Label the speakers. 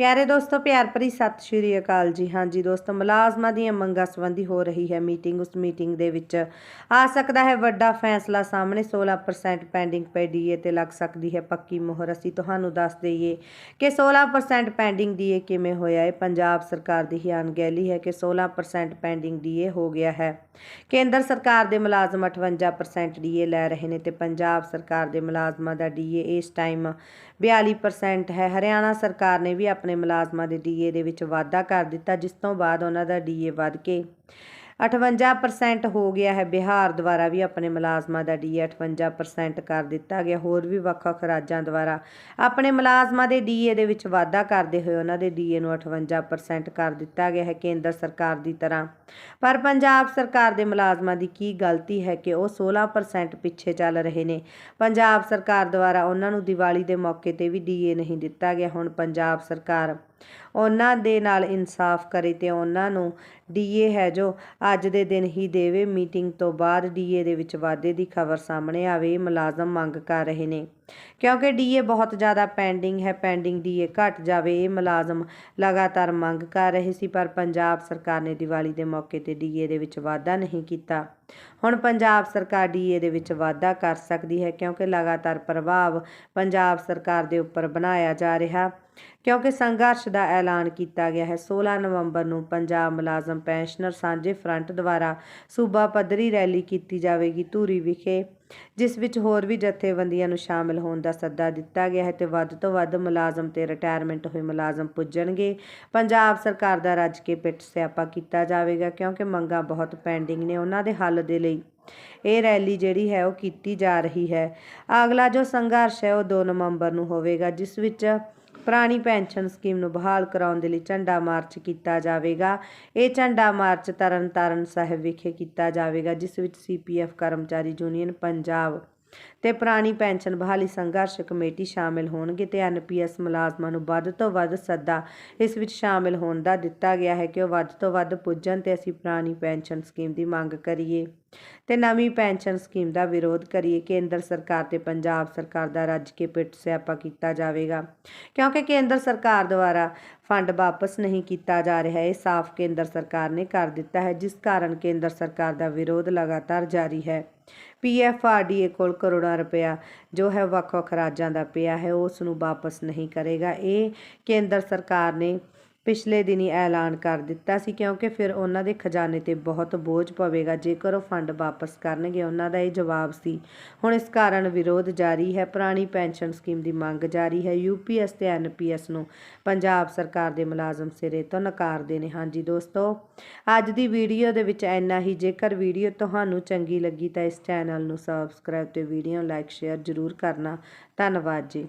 Speaker 1: ਪਿਆਰੇ ਦੋਸਤੋ, ਪਿਆਰ ਭਰੀ ਸਤਿ ਸ਼੍ਰੀ ਅਕਾਲ ਜੀ। ਹਾਂਜੀ ਦੋਸਤੋ, ਮੁਲਾਜ਼ਮਾਂ ਦੀਆਂ ਮੰਗਾਂ ਸੰਬੰਧੀ ਹੋ ਰਹੀ ਹੈ ਮੀਟਿੰਗ। ਉਸ ਮੀਟਿੰਗ ਦੇ ਵਿੱਚ ਆ ਸਕਦਾ ਹੈ ਵੱਡਾ ਫੈਸਲਾ ਸਾਹਮਣੇ। 16% ਪੈਂਡਿੰਗ ਪਈ ਡੀਏ ਤੇ ਲੱਗ ਸਕਦੀ ਹੈ ਪੱਕੀ ਮੋਹਰ। ਅਸੀਂ ਤੁਹਾਨੂੰ ਦੱਸ ਦਈਏ ਕਿ 16% ਪੈਂਡਿੰਗ ਡੀਏ ਕਿਵੇਂ ਹੋਇਆ ਹੈ। ਪੰਜਾਬ ਸਰਕਾਰ ਦੀ ਹੀ ਅਣਗਹਿਲੀ ਹੈ ਕਿ 16% ਪੈਂਡਿੰਗ ਡੀਏ ਹੋ ਗਿਆ ਹੈ। ਕੇਂਦਰ ਸਰਕਾਰ ਦੇ ਮੁਲਾਜ਼ਮ 58% ਡੀਏ ਲੈ ਰਹੇ ਨੇ ਤੇ ਪੰਜਾਬ ਸਰਕਾਰ ਦੇ ਮੁਲਾਜ਼ਮਾਂ ਦਾ ਡੀਏ ਇਸ ਟਾਈਮ 42% ਹੈ। ਹਰਿਆਣਾ ਸਰਕਾਰ ਨੇ ਵੀ ਆਪਣੇ ਮੁਲਾਜ਼ਮਾਂ ਦੇ ਡੀਏ ਦੇ ਵਿੱਚ ਵਾਧਾ ਕਰ ਦਿੱਤਾ, ਜਿਸ ਤੋਂ ਬਾਅਦ ਉਹਨਾਂ ਦਾ ਡੀਏ ਵੱਧ ਕੇ 58% ਹੋ ਗਿਆ ਹੈ। ਬਿਹਾਰ ਦੁਆਰਾ ਵੀ ਆਪਣੇ ਮੁਲਾਜ਼ਮਾਂ ਦਾ ਡੀਏ 58% ਕਰ ਦਿੱਤਾ ਗਿਆ। ਹੋਰ ਵੀ ਵੱਖ-ਵੱਖ ਰਾਜਾਂ ਦੁਆਰਾ ਆਪਣੇ ਮੁਲਾਜ਼ਮਾਂ ਦੇ ਡੀਏ ਦੇ ਵਿੱਚ ਵਾਧਾ ਕਰਦੇ ਹੋਏ ਉਹਨਾਂ ਦੇ ਡੀਏ ਨੂੰ 58% ਕਰ ਦਿੱਤਾ ਗਿਆ ਹੈ ਕੇਂਦਰ ਸਰਕਾਰ ਦੀ ਤਰ੍ਹਾਂ। ਪਰ ਪੰਜਾਬ ਸਰਕਾਰ ਦੇ ਮੁਲਾਜ਼ਮਾਂ ਦੀ ਕੀ ਗਲਤੀ ਹੈ ਕਿ ਉਹ 16% ਪਿੱਛੇ ਚੱਲ ਰਹੇ ਨੇ? ਪੰਜਾਬ ਸਰਕਾਰ ਦੁਆਰਾ ਉਹਨਾਂ ਨੂੰ ਦੀਵਾਲੀ ਦੇ ਮੌਕੇ ਤੇ ਵੀ ਡੀਏ ਨਹੀਂ ਦਿੱਤਾ ਗਿਆ। ਹੁਣ ਪੰਜਾਬ ਸਰਕਾਰ ਉਹਨਾਂ ਦੇ ਨਾਲ ਇਨਸਾਫ ਕਰੇ ਤੇ ਉਹਨਾਂ ਨੂੰ ਡੀਏ ਹੈ ਜੋ ਅੱਜ ਦੇ ਦਿਨ ਹੀ ਦੇਵੇ ਮੀਟਿੰਗ ਤੋਂ ਬਾਅਦ ਡੀਏ ਦੇ ਵਿੱਚ ਵਾਧੇ ਦੀ ਖਬਰ ਸਾਹਮਣੇ ਆਵੇ, ਇਹ ਮੁਲਾਜ਼ਮ ਮੰਗ ਕਰ ਰਹੇ ਨੇ। ਕਿਉਂਕਿ ਡੀਏ ਬਹੁਤ ਜ਼ਿਆਦਾ ਪੈਂਡਿੰਗ ਹੈ, ਪੈਂਡਿੰਗ ਡੀਏ ਘਟ ਜਾਵੇ, ਇਹ ਮੁਲਾਜ਼ਮ ਲਗਾਤਾਰ ਮੰਗ ਕਰ ਰਹੇ ਸੀ, ਪਰ ਪੰਜਾਬ ਸਰਕਾਰ ਨੇ ਦੀਵਾਲੀ ਦੇ ਮੌਕੇ ਤੇ ਡੀਏ ਦੇ ਵਿੱਚ ਵਾਧਾ ਨਹੀਂ ਕੀਤਾ। ਹੁਣ ਪੰਜਾਬ ਸਰਕਾਰ ਡੀਏ ਦੇ ਵਿੱਚ ਵਾਧਾ ਕਰ ਸਕਦੀ ਹੈ, ਕਿਉਂਕਿ ਲਗਾਤਾਰ ਪ੍ਰਭਾਵ ਪੰਜਾਬ ਸਰਕਾਰ ਦੇ ਉੱਪਰ ਬਣਾਇਆ ਜਾ ਰਿਹਾ, ਕਿਉਂਕਿ ਸੰਘਰਸ਼ ਦਾ ਐਲਾਨ ਕੀਤਾ ਗਿਆ ਹੈ। 16 ਨਵੰਬਰ ਨੂੰ ਪੰਜਾਬ ਮੁਲਾਜ਼ਮ ਪੈਨਸ਼ਨਰ ਸਾਂਝੇ ਫਰੰਟ ਦੁਆਰਾ ਸੂਬਾ ਪੱਧਰੀ ਰੈਲੀ ਕੀਤੀ ਜਾਵੇਗੀ ਧੂਰੀ ਵਿਖੇ। ਜਿਸ ਵਿੱਚ ਹੋਰ ਵੀ ਜਥੇਬੰਦੀਆਂ ਨੂੰ ਸ਼ਾਮਲ ਹੋਣ ਦਾ ਸੱਦਾ ਦਿੱਤਾ ਗਿਆ ਹੈ ਤੇ ਵੱਧ ਤੋਂ ਵੱਧ ਮੁਲਾਜ਼ਮ ਤੇ ਰਿਟਾਇਰਮੈਂਟ ਹੋਏ ਮੁਲਾਜ਼ਮ ਪੁੱਜਣਗੇ। ਪੰਜਾਬ ਸਰਕਾਰ ਦਾ ਰੱਜ ਕੇ ਪਿੱਠ ਸਿਆਪਾ ਕੀਤਾ ਜਾਵੇਗਾ ਕਿਉਂਕਿ ਮੰਗਾਂ ਬਹੁਤ ਪੈਂਡਿੰਗ ਨੇ, ਉਹਨਾਂ ਦੇ ਹੱਲ ਦੇ ਲਈ ਇਹ ਰੈਲੀ ਜਿਹੜੀ ਹੈ ਉਹ ਕੀਤੀ ਜਾ ਰਹੀ ਹੈ। ਅਗਲਾ ਜੋ ਸੰਘਰਸ਼ ਹੈ ਉਹ 2 ਨਵੰਬਰ ਨੂੰ ਹੋਵੇਗਾ, ਜਿਸ ਵਿੱਚ ਪੁਰਾਣੀ ਪੈਨਸ਼ਨ ਸਕੀਮ ਨੂੰ ਬਹਾਲ ਕਰਾਉਣ ਦੇ ਲਈ ਝੰਡਾ ਮਾਰਚ ਕੀਤਾ ਜਾਵੇਗਾ। ਇਹ ਝੰਡਾ ਮਾਰਚ ਤਰਨਤਾਰਨ ਸਾਹਿਬ ਵਿਖੇ ਕੀਤਾ ਜਾਵੇਗਾ, ਜਿਸ ਵਿੱਚ ਸੀਪੀਐਫ ਕਰਮਚਾਰੀ ਯੂਨੀਅਨ ਪੰਜਾਬ ਤੇ ਪੁਰਾਣੀ ਪੈਨਸ਼ਨ ਬਹਾਲੀ ਸੰਘਰਸ਼ ਕਮੇਟੀ ਸ਼ਾਮਿਲ ਹੋਣਗੇ ਤੇ ਐਨਪੀਐਸ ਮੁਲਾਜ਼ਮਾਂ ਨੂੰ ਵੱਧ ਤੋਂ ਵੱਧ ਸੱਦਾ ਇਸ ਵਿੱਚ ਸ਼ਾਮਿਲ ਹੋਣ ਦਾ ਦਿੱਤਾ ਗਿਆ ਹੈ ਕਿ ਉਹ ਵੱਧ ਤੋਂ ਵੱਧ ਪੁੱਜਣ ਤੇ ਅਸੀਂ ਪੁਰਾਣੀ ਪੈਨਸ਼ਨ ਸਕੀਮ ਦੀ ਮੰਗ ਕਰੀਏ। ਤੇ ਨਵੀਂ ਪੈਨਸ਼ਨ ਸਕੀਮ ਦਾ ਵਿਰੋਧ ਕਰੀਏ, ਕੇਂਦਰ ਸਰਕਾਰ ਤੇ ਪੰਜਾਬ ਸਰਕਾਰ ਦਾ ਰੱਜ ਕੇ ਪਿੱਟ ਸਿਆਪਾ ਕੀਤਾ ਜਾਵੇਗਾ। ਕਿਉਂਕਿ ਕੇਂਦਰ ਸਰਕਾਰ ਦੁਆਰਾ ਫੰਡ ਵਾਪਸ ਨਹੀਂ ਕੀਤਾ ਜਾ ਰਿਹਾ, ਇਹ ਸਾਫ਼ ਕੇਂਦਰ ਸਰਕਾਰ ਨੇ ਕਰ ਦਿੱਤਾ ਹੈ, ਜਿਸ ਕਾਰਨ ਕੇਂਦਰ ਸਰਕਾਰ ਦਾ ਵਿਰੋਧ ਲਗਾਤਾਰ ਜਾਰੀ ਹੈ। ਪੀਐਫਆਰਡੀਏ ਕੋਲ ਕਰੋੜਾਂ ਰੁਪਇਆ ਜੋ ਹੈ ਵੱਖ-ਵੱਖ ਰਾਜਾਂ ਦਾ ਪਿਆ ਹੈ, ਉਸ ਨੂੰ ਵਾਪਸ ਨਹੀਂ ਕਰੇਗਾ। ਇਹ ਕੇਂਦਰ ਸਰਕਾਰ ਨੇ ਪਿਛਲੇ ਦਿਨੀ ਐਲਾਨ ਕਰ ਦਿੱਤਾ ਸੀ ਕਿਉਂਕਿ ਫਿਰ ਉਹਨਾਂ ਦੇ ਖਜ਼ਾਨੇ ਤੇ ਬਹੁਤ ਬੋਝ ਪਵੇਗਾ। ਜੇਕਰ ਉਹ ਫੰਡ ਵਾਪਸ ਕਰਨਗੇ, ਉਹਨਾਂ ਦਾ ਇਹ ਜਵਾਬ ਸੀ, ਹੁਣ ਇਸ ਕਾਰਨ ਵਿਰੋਧ ਜਾਰੀ ਹੈ। ਪੁਰਾਣੀ ਪੈਨਸ਼ਨ ਸਕੀਮ ਦੀ ਮੰਗ ਜਾਰੀ ਹੈ। ਯੂਪੀਐਸ ਤੇ ਐਨਪੀਐਸ ਨੂੰ ਪੰਜਾਬ ਸਰਕਾਰ ਦੇ ਮੁਲਾਜ਼ਮ ਸਿਰੇ ਤੋਂ ਨਕਾਰਦੇ ਨੇ ਹਾਂਜੀ ਦੋਸਤੋ, ਅੱਜ ਦੀ ਵੀਡੀਓ ਦੇ ਵਿੱਚ ਇੰਨਾ ਹੀ। ਜੇਕਰ ਵੀਡੀਓ ਤੁਹਾਨੂੰ ਚੰਗੀ ਲੱਗੀ ਤਾਂ ਇਸ ਚੈਨਲ ਨੂੰ ਸਬਸਕ੍ਰਾਈਬ ਤੇ ਵੀਡੀਓ ਲਾਈਕ ਸ਼ੇਅਰ ਜ਼ਰੂਰ ਕਰਨਾ। ਧੰਨਵਾਦ ਜੀ।